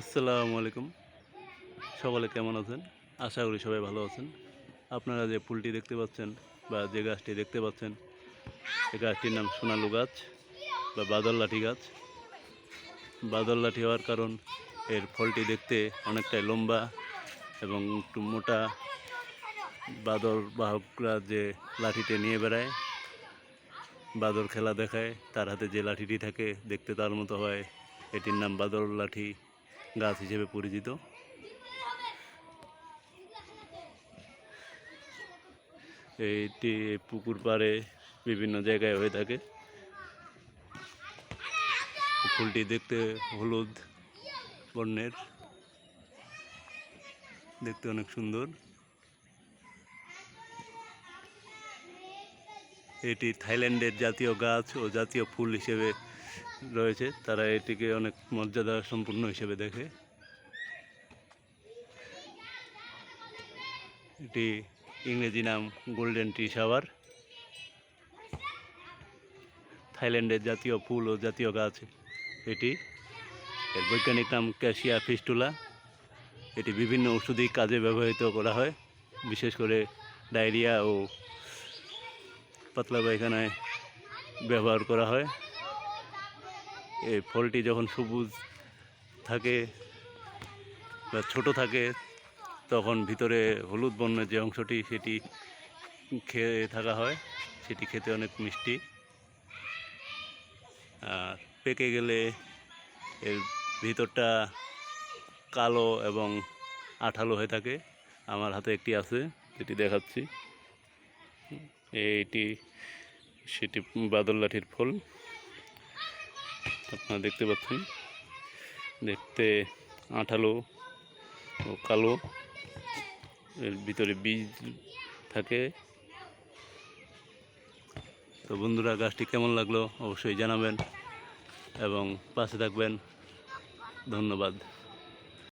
আসসালামু আলাইকুম। সকলে কেমন আছেন? আশা করি সবাই ভালো আছেন। আপনারা যে ফুলটি দেখতে পাচ্ছেন বা যে গাছটি দেখতে পাচ্ছেন এই গাছটির নাম সোনালু গাছ বা বাদল লাঠি গাছ। বাদল লাঠি হওয়ার কারণ এর ফলটি দেখতে অনেকটাই লম্বা এবং একটু মোটা। বাদর বাহকরা যে লাঠিতে নিয়ে বেড়ায় বাদর খেলা দেখায়, তার হাতে যে লাঠিটি থাকে, দেখতে তার মতো হয়। এটির নাম বাদর লাঠি। গাছ হিসেবে পরিচিত। এইটি পুকুর পাড়ে বিভিন্ন জায়গায় হয়ে থাকে। ফুলটি দেখতে হলুদ বর্ণের। দেখতে অনেক সুন্দর। এটি থাইল্যান্ডের জাতীয় গাছ ও জাতীয় ফুল হিসেবে রয়েছে, তারা এটিকে অনেক মর্যাদা সম্পূর্ণ হিসেবে দেখে। এটি ইংরেজি নাম গোল্ডেন টি শাওয়ার থাইল্যান্ডের জাতীয় ফুল ও জাতীয় গাছ এটি। এর বৈজ্ঞানিক নাম ক্যাশিয়া ফিস্টুলা এটি বিভিন্ন ওষুধি কাজে ব্যবহৃত করা হয়, বিশেষ করে ডায়রিয়া ও পাতলা পায়খানায় ব্যবহার করা হয়। এই ফলটি যখন সবুজ থাকে বা ছোট থাকে, তখন ভিতরে হলুদ বর্ণের যে অংশটি, সেটি খেয়ে থাকা হয়। সেটি খেতে অনেক মিষ্টি। আর পেকে গেলে এর ভিতরটা কালো এবং আঠালো হয়ে থাকে। আমার হাতে একটি আছে, যেটি দেখাচ্ছি। এইটি, সেটি বাদল লাঠির ফল। আপনারা দেখতে পাচ্ছেন। দেখতে আঠালো ও কালো। এর ভিতরে বীজ থাকে। তো বন্ধুরা, গাছটি কেমন লাগল অবশ্যই জানাবেন এবং পাশে থাকবেন। ধন্যবাদ।